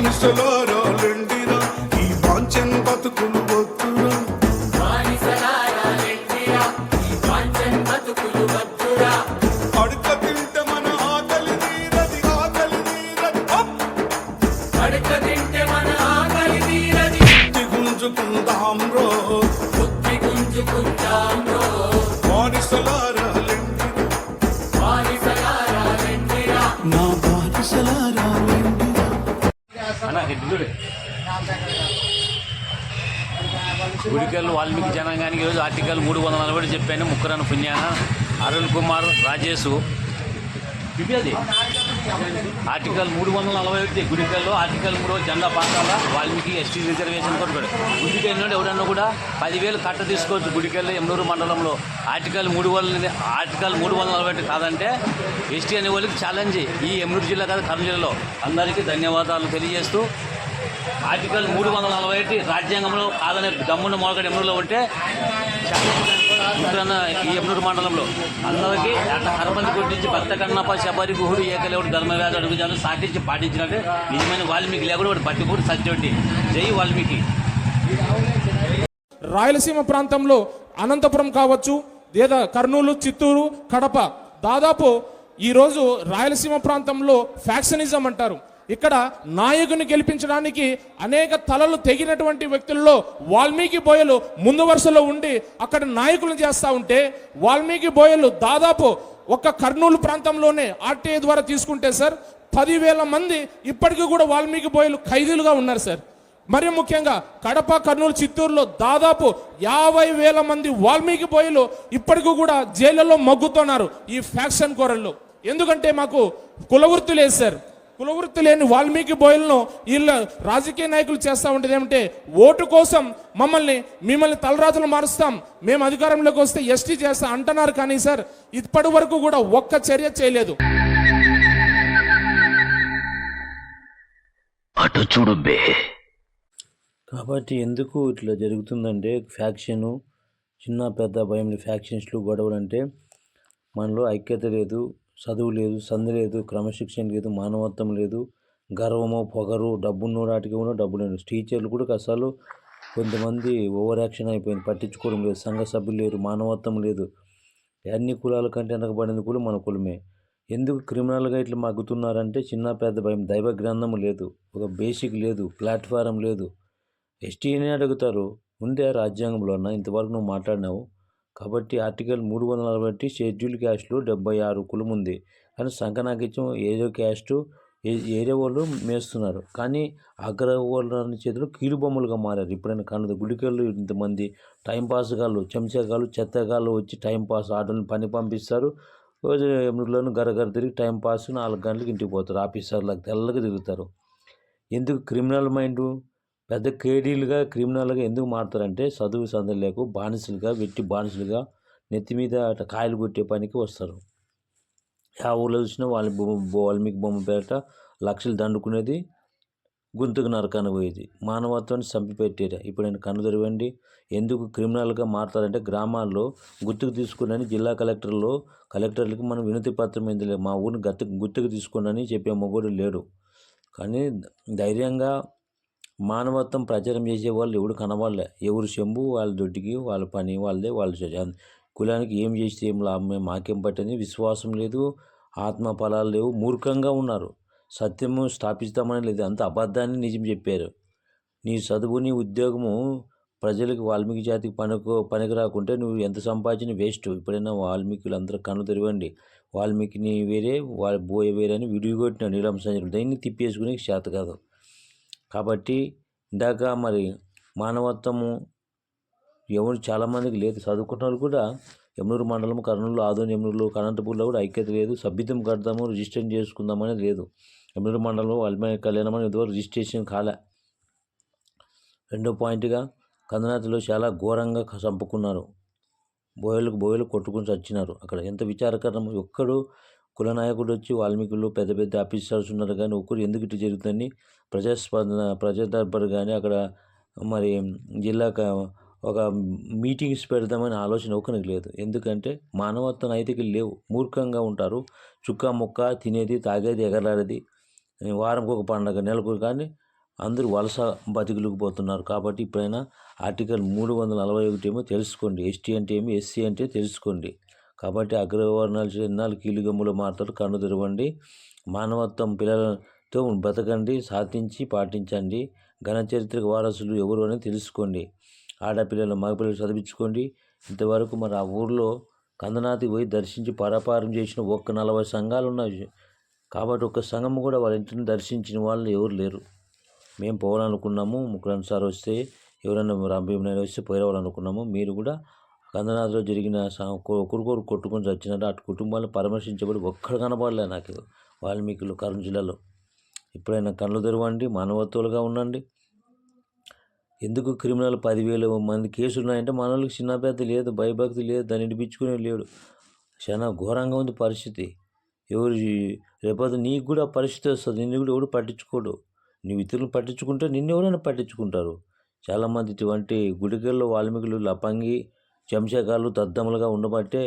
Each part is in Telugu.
బానిసలారాలండిరా ఈ వాంఛన్ బతుకులు వద్దురా అడుక తింటే మన ఆకలి తీరది ఆకలి తీరది అప్! బుద్ధి గుడికల్లు వాల్మీకి జనాంగానికి ఈరోజు ఆర్టికల్ మూడు వందల నలభై చెప్పాను ముక్కరన్న పుణ్యాన. అరుణ్ కుమార్ రాజేష్ ఇవి అది ఆర్టికల్ మూడు వందల నలభై ఒకటి గుడికల్లో ఆర్టికల్ మూడు జెండా పాతాల వాల్మీకి ఎస్టీ రిజర్వేషన్ కొట్టుకోడు గుడికి నుండి ఎవడన్నా కూడా పదివేలు కట్ట తీసుకోవచ్చు. గుడికెళ్ళి ఎమ్నూరు మండలంలో ఆర్టికల్ మూడు వందల ఆర్టికల్ మూడు వందల నలభై ఒకటి కాదంటే ఎస్టీ అనే వాళ్ళకి ఛాలెంజ్ ఈ ఎమ్నూరు జిల్లా కాదు కర్నూలు జిల్లాలో. అందరికీ ధన్యవాదాలు తెలియజేస్తూ ఆర్టికల్ మూడు వందల నలభై ఒకటి రాజ్యాంగంలో కాదనే దమ్మున్న మొలకడ ఎమ్నూరులో ఉంటే ఛాలెంజ్ ఉత్తరాన ఎమ్నూరు మండలంలో అందరికీ అట్లా కరబంది కొట్టించి భక్త కన్నప్ప శబరి గుహుడు ఏకలేవుడు ధర్మరాజు అడుగుజాలు సాటించి పాటించినట్టు నిజమైన వాల్మీకి లేకుండా వాడు బట్టి కూడా సత్యవంటి. జై వాల్మీకి. రాయలసీమ ప్రాంతంలో అనంతపురం కావచ్చు లేదా కర్నూలు చిత్తూరు కడప. దాదాపు ఈరోజు రాయలసీమ ప్రాంతంలో ఫ్యాక్షనిజం అంటారు. ఇక్కడ నాయకుని గెలిపించడానికి అనేక తలలు తెగినటువంటి వ్యక్తుల్లో వాల్మీకి బోయలు ముందు వరుసలో ఉండి అక్కడ నాయకులను చేస్తూ ఉంటే వాల్మీకి బోయలు దాదాపు ఒక్క కర్నూలు ప్రాంతంలోనే ఆర్టీఐ ద్వారా తీసుకుంటే సార్ పదివేల మంది ఇప్పటికీ కూడా వాల్మీకి బోయలు ఖైదీలుగా ఉన్నారు సార్. మరి ముఖ్యంగా కడప కర్నూలు చిత్తూరులో దాదాపు యాభై వేల మంది వాల్మీకి బోయలు ఇప్పటికీ కూడా జైళ్ళలో మగ్గుతున్నారు ఈ ఫ్యాక్షన్ కోరల్లో. ఎందుకంటే మాకు కులవృత్తి లేదు సార్. కులవృత్తి లేని వాల్మీకి బోయలను వీళ్ళ రాజకీయ నాయకులు చేస్తూ ఉండేది ఏమంటే ఓటు కోసం మమ్మల్ని మిమ్మల్ని తలరాజులు మారుస్తాం. మేము అధికారంలోకి వస్తే ఎస్టీ చేస్తాం అంటున్నారు కానీ సార్ ఇప్పటి వరకు కూడా ఒక్క చర్య చేయలేదు. అటు చూడు బే. కాబట్టి ఎందుకు ఇట్లా జరుగుతుందంటే ఫ్యాక్షను చిన్న పెద్ద భయం ఫ్యాక్షన్స్లు గొడవలు అంటే మనలో ఐక్యత లేదు చదువు లేదు సంధి లేదు క్రమశిక్షణ లేదు మానవత్వం లేదు గర్వము పొగరు డబ్బున్నోడాటికి కూడా డబ్బు లేదు టీచర్లు కూడా అసలు కొంతమంది ఓవర్ యాక్షన్ అయిపోయింది. పట్టించుకోవడం లేదు సంఘ సభ్యులు లేరు మానవత్వం లేదు. అన్ని కులాల కంటే వెనకబడింది కూడా మన కులమే. ఎందుకు క్రిమినల్గా ఇట్లా మగ్గుతున్నారంటే చిన్న పెద్ద భయం. దైవ గ్రంథం లేదు ఒక బేసిక్ లేదు ప్లాట్ఫారం లేదు. ఎస్టీని అడుగుతారు ఉందే రాజ్యాంగంలో ఇంతవరకు నువ్వు మాట్లాడినావు. కాబట్టి ఆర్టికల్ మూడు వందల నలభై ఒకటి షెడ్యూల్ క్యాస్ట్లో డెబ్బై ఆరు కులం ఉంది కానీ సంకనాకిత్యం ఏదో క్యాస్టు ఏ- ఏరే వాళ్ళు మేస్తున్నారు. కానీ అగ్ర వాళ్ళ చేతిలో కీలుబొమ్మలుగా మారారు. ఇప్పుడైనా కన్నది గుడికెళ్ళు ఇంతమంది టైంపాస్ గాళ్ళు చెంచగాళ్ళు చెత్తగాళ్ళు వచ్చి టైంపాస్ ఆటలను పని పంపిస్తారు. రోజు ఎనిమిదిలోను గరగర తిరిగి టైంపాస్ నాలుగు గంటలకు ఇంటికి పోతారు. ఆఫీసర్లకు తెల్లగా తిరుగుతారు. ఎందుకు? Criminal mind. పెద్ద కేడీలుగా క్రిమినల్గా ఎందుకు మారుతారంటే చదువు సందలేకు బానిసలుగా వెట్టి బానిసలుగా నెత్తి మీద అట్లా కాయలు కొట్టే పనికి వస్తారు. ఆ ఊళ్ళో చూసినా వాళ్ళ బొమ్మ వాల్మీకి బొమ్మ పేట లక్షలు దండుకునేది గొంతుకు నరకాన్ని పోయేది. మానవత్వాన్ని చంపిపెట్టేది ఇప్పుడు నేను కన్ను తెరవండి. ఎందుకు క్రిమినల్గా మారుతారంటే గ్రామాల్లో గుర్తుకు తీసుకుని జిల్లా కలెక్టర్లో కలెక్టర్లకి మనం వినతి పత్రం ఏంది మా ఊరిని గత్తు గుర్తుకు తీసుకుని చెప్పే మొగ్గుడు లేడు. కానీ ధైర్యంగా మానవత్వం ప్రచారం చేసే వాళ్ళు ఎవడు కనవాళ్ళే ఎవరు చెంబు వాళ్ళ దొడ్డికి వాళ్ళ పని వాళ్ళదే వాళ్ళు కులానికి ఏం చేస్తే ఏం లాభమే? మాకేం పట్టని విశ్వాసం లేదు ఆత్మ ఫలాలు లేవు మూర్ఖంగా ఉన్నారు. సత్యము స్థాపిస్తామని లేదు అంత అబద్ధాన్ని నిజం చెప్పారు. నీ చదువు నీ ఉద్యోగము ప్రజలకు వాల్మీకి జాతికి పనికి పనికి రాకుంటే నువ్వు ఎంత సంపాదించిన వేస్ట్. ఇప్పుడైనా వాల్మీకులు అందరూ కన్ను తెరవండి. వాల్మీకిని వేరే వాళ్ళ బోయ వేరే అని విడిగొట్టిన నీలం సంజయులు దాన్ని తిప్పేసుకునే చేత కాదు. కాబట్టి ఇందాక మరి మానవత్వము ఎవరు చాలామందికి లేదు. చదువుకున్న వాళ్ళు కూడా ఎమ్నూరు మండలం కర్నూలు ఆదోని ఎమ్నూరులో అనంతపూర్లో కూడా ఐక్యత లేదు. సభ్యతం కడదాము రిజిస్ట్రేషన్ అనేది లేదు. ఎమ్నూరు మండలం అల్మే కళ్యాణం అనేది ఇదివరకు రిజిస్ట్రేషన్ కాలే. రెండో పాయింట్గా కందనాథిలో చాలా ఘోరంగా చంపుకున్నారు. బోయలకు బోయలు కొట్టుకుని చచ్చినారు. అక్కడ ఎంత విచారకరం ఒక్కడు కుల నాయకుడు వచ్చి వాల్మీకులు పెద్ద పెద్ద ఆఫీసర్స్ ఉన్నారు కానీ ఒక్కరు ఎందుకు ఇటు జరుగుతుందని ప్రజాస్పందన ప్రజాదర్బార్ కానీ అక్కడ మరి జిల్లా ఒక మీటింగ్స్ పెడదామని ఆలోచన ఒకరికి లేదు. ఎందుకంటే మానవత్వ నైతికలు లేవు. మూర్ఖంగా ఉంటారు. చుక్క ముక్క తినేది తాగేది ఎగరాడేది వారంకి ఒక పండగ నెలకు కానీ అందరూ వలస బతుకులకు పోతున్నారు. కాబట్టి ఇప్పుడైనా ఆర్టికల్ మూడు వందల నలభై ఒకటి ఏమో తెలుసుకోండి. ఎస్టీ అంటే ఏమి? ఎస్సీ అంటే తెలుసుకోండి. కాబట్టి అగ్రవర్ణాలు చిన్నాలు కీలుగమ్ములు మాటలు కన్ను తెరవండి. మానవత్వం పిల్లలతో బ్రతకండి సాధించి పాటించండి. ఘనచరిత్రకు వారసులు ఎవరు అని తెలుసుకోండి. ఆడపిల్లలు మగపిల్లలు చదివించుకోండి. ఇంతవరకు మరి ఆ ఊర్లో కందనాతి పోయి దర్శించి పరపారం చేసిన ఒక్క నలభై సంఘాలు ఉన్నాయి. కాబట్టి ఒక్క సంఘం కూడా వాళ్ళ ఇంటిని దర్శించిన వాళ్ళు ఎవరు లేరు. మేము పోవాలనుకున్నాము. ముకురాన్ సార్ వస్తే ఎవరైనా రాంభీమనాయుడు వస్తే పోయేవాళ్ళనుకున్నాము మీరు కూడా కందనాథలో జరిగిన స- ఒకరికొకరు కొట్టుకొని చచ్చినారు అటు కుటుంబాలను పరామర్శించబడి ఒక్కడు కనపడలే నాకు. వాల్మీకులు కర్నూలు జిల్లాలో. ఎప్పుడైనా కళ్ళు తెరవండి మానవత్వాలుగా ఉండండి. ఎందుకు క్రిమినల్ పదివేల మంది కేసులు ఉన్నాయంటే మనోళ్ళకి వాళ్ళకి చిన్న పెద్ద లేదు భయభక్తి లేదు దాన్ని ఇడిపించుకునే లేడు. చాలా ఘోరంగా ఉంది పరిస్థితి. ఎవరు రేపొద్దు నీకు కూడా పరిస్థితి వస్తుంది. నిన్ను కూడా ఎవడు పట్టించుకోడు. నువ్వు ఇతరులు పట్టించుకుంటే నిన్ను ఎవరైనా పట్టించుకుంటారు. చాలామంది ఇటువంటి గుడికల్లో వాల్మీకులు లపంగి చెంచకాలు తద్దములుగా ఉండబట్టే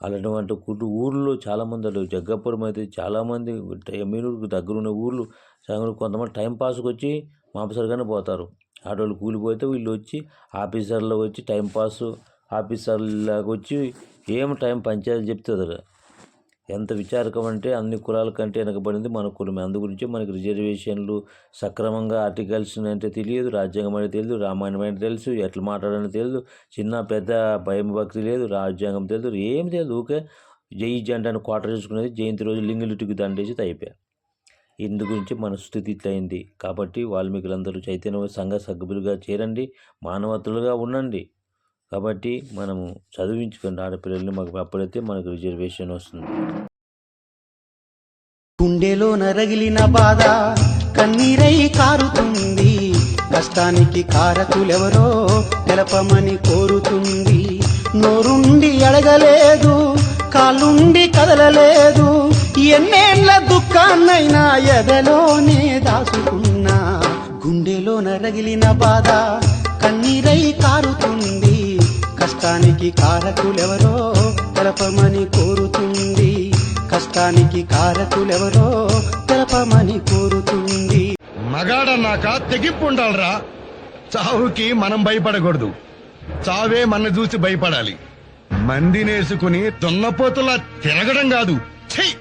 అలాంటి కుటు ఊర్లో చాలామంది అటు జగ్గపురం అయితే చాలామంది ఎమ్మెల్యేలకు దగ్గరున్న ఊర్లు సగం కొంతమంది టైం పాస్కి వచ్చి మాంసరిగానే పోతారు. ఆటోలు కూలిపోతే వీళ్ళు వచ్చి ఆఫీసర్లు వచ్చి టైం పాస్ ఆఫీసర్లాగా వచ్చి ఏం టైం పంచాయతీ చెప్తుంది ఎంత విచారకం అంటే అన్ని కులాల కంటే వెనకబడింది మన కులమే. అందు గురించి మనకి రిజర్వేషన్లు సక్రమంగా ఆర్టికల్స్ అంటే తెలియదు రాజ్యాంగం అంటే తెలియదు రామాయణం అంటే తెలుసు ఎట్లా మాట్లాడాలని తెలియదు చిన్న పెద్ద భయం భక్తి లేదు రాజ్యాంగం తెలియదు ఏం తెలియదు. ఊకే జై జంటను క్వార్టర్ చేసుకునేది జయంతి రోజు లింగులిటికి దండేసి అయిపోయా ఇందు గురించి మన స్థితి ఇట్లయింది. కాబట్టి వాల్మీకులందరూ చైతన్య సంఘ సభ్యులుగా చేరండి మానవతులుగా ఉండండి. కాబట్టి మనము చదివించుకుని ఆడపిల్లల్ని మాకు అప్పుడైతే మనకు రిజర్వేషన్ వస్తుంది. గుండెలో నరగిలిన బాధ కన్నీరై కారుతుంది. కష్టానికి కారకులెవరో తెలపమని కోరుతుంది. నోరుండి అడగలేదు కాలుండి కదలలేదు. ఎన్నేళ్ళ దుఃఖాన్నైనా ఎదలోనే దాచుకున్నా. గుండెలో నరగిలిన బాధ కన్నీరై కారుతుంది. కష్టానికి కారకులెవరో తెలపమని కోరుతుంది. కష్టానికి కారకులెవరో తెలపమని కోరుతుంది. మగాడన్నాక తెగింపు ఉండాలరా. చావుకి మనం భయపడకూడదు. చావే మన చూసి భయపడాలి. మందినేసుకుని దొన్నపోతులా తిరగడం కాదు. చెయ్యి